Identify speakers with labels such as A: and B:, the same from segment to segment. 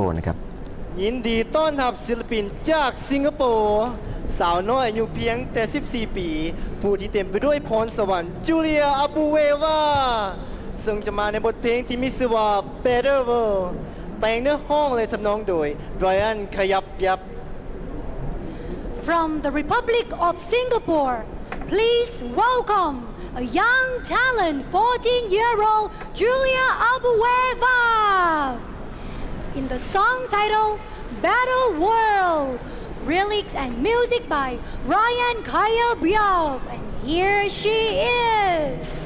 A: โอ้นะครับ
B: ยินดีต้อนรับศิลปินจากสิงคโปร์สาวน้อยอายุเพียงแต่ 14 ปี ผู้ที่เต็มไปด้วยพรสวรรค์จูเลียอาบูเววาซึ่งจะมาในบทเพลงที่มีชื่อว่า Better World แต่งเนื้อห้องและทำนองโดยไรอันขยับยับ
C: From the Republic of Singapore, please welcome a young talent, 14-year-old Julia Albueva. In the song title Battle World, lyrics and music by Ryan Kaya Biab. And here she is.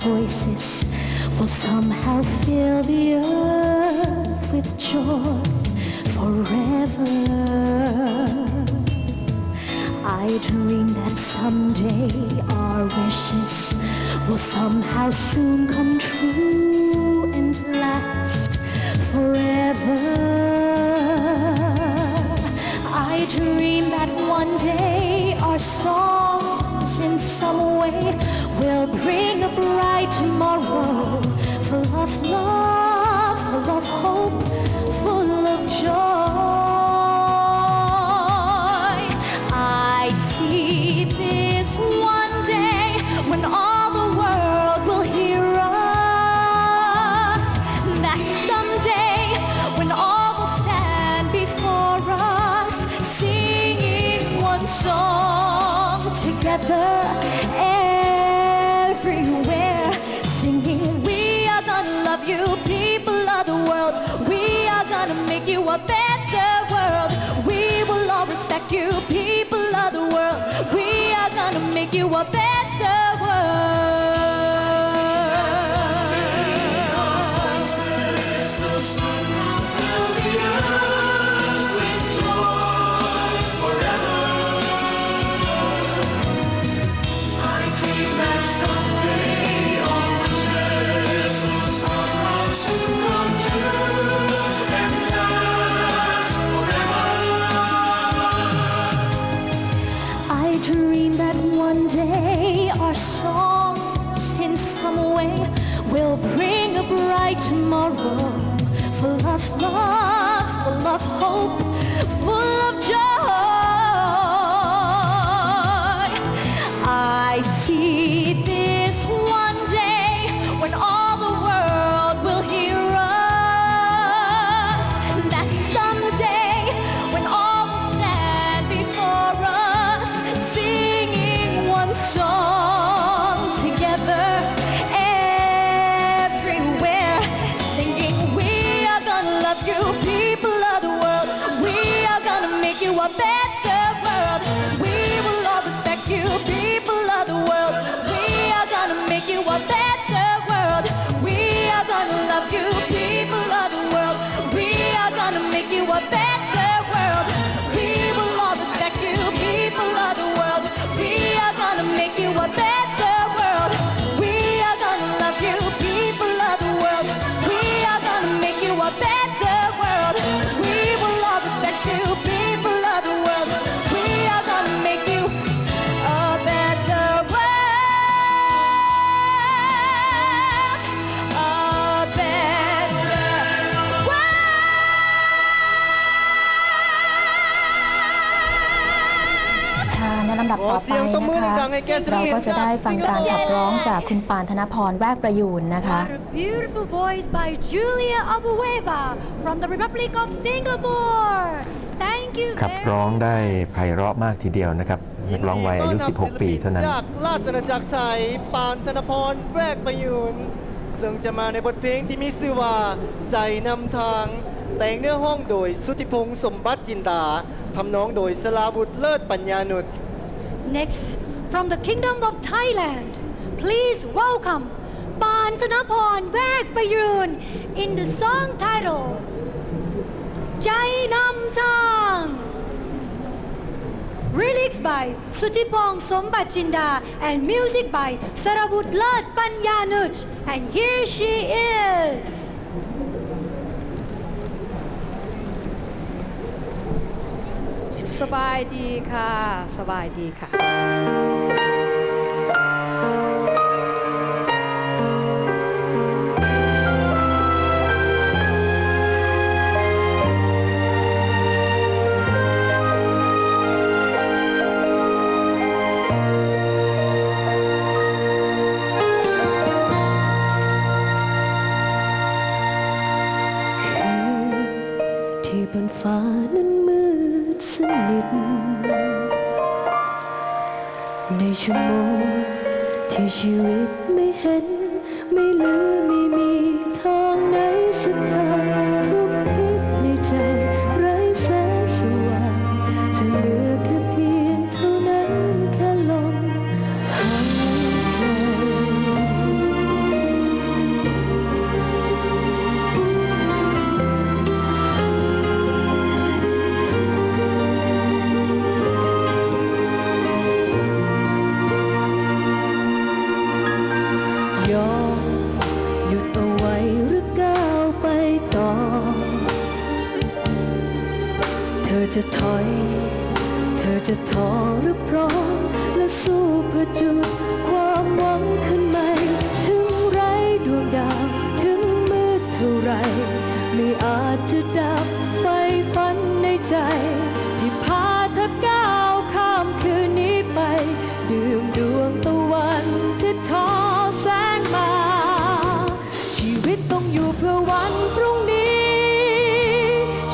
D: Voices will somehow fill the earth with joy forever. I dream that someday our wishes will somehow soon come true and last forever. I dream that one day our songs tomorrow full of love, full of hope, full of joy. I see this one day when all the world will hear us. That someday when all will stand before us, singing one song together better world. We will all respect you, people of the world. We are gonna make you a better world. Tomorrow full of love, full of hope, full of joy.
E: ไป
B: ยงตบมือ
E: นะคะ
B: ดังๆให้แกศิล
E: เรา
B: ปิน
E: ก็จะได้ฟังการขับร้องจากคุณปานธนพรแวกประยูนนะคะ
C: What a beautiful voice by Julia Abueva from the Republic of Singapore. Thank you
A: ขับ
C: very
A: ร้องได้ไพเราะมากทีเดียวนะครับนักร้องวัยอายุ 16 ปีเท่านั้น
B: จากราชอาณาจักรไทยปานธนพรแวกประยูนซึ่งจะมาในบทเพลงที่มีชื่อว่าใจนำทาง แต่งเนื้อห้องโดยสุธิพงษ์สมบัติจินดาทำนองโดยสลาบุตรเลิศปัญญานุช
C: Next, from the Kingdom of Thailand, please welcome Pan Thanaporn Vek Payun in the song title Jai Nam Tang. Lyrics by Sutipong Sombatchinda and music by Saravut Lat. And here she is.
F: สบายดีค่ะ สบายดีค่ะ
D: ในชั่วโมงที่ชีวิตไม่เห็น ไม่เหลือไม่มีทางไหนสักทาง จะถอย เธอจะท้อหรือพร้อมและสู้เพื่อจุดความหวังขึ้นใหม่ถึงไรดวงดาวถึงมืดเท่าไร ไม่อาจจะดับไฟฝันในใจที่พา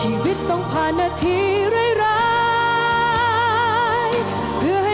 D: ชีวิตต้องผ่านนาทีร้ายๆเพื่อให้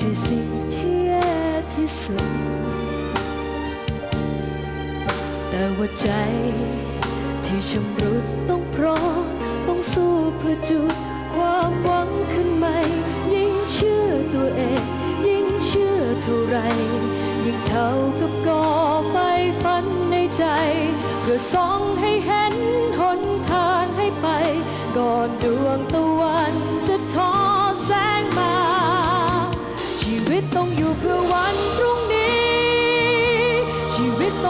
D: ไม่ใช่สิ่งที่แย่ที่สุด แต่ว่าใจที่ชำรุดต้องพร้อมต้องสู้เพื่อจุดความหวังขึ้นใหม่ ยิ่งเชื่อตัวเอง ยิ่งเชื่อเท่าไร ยิ่งเท่ากับก่อไฟฝันในใจ เพื่อส่องให้เห็นหนทางให้ไป ก่อนดวงตะวัน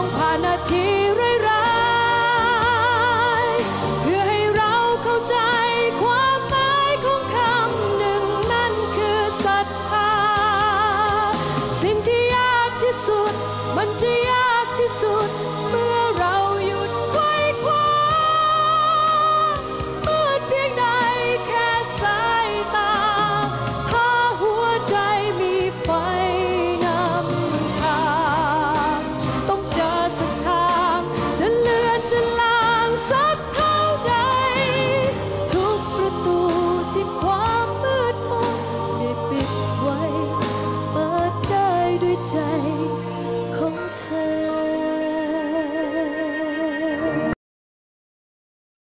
D: ชีวิตต้องผ่านนาที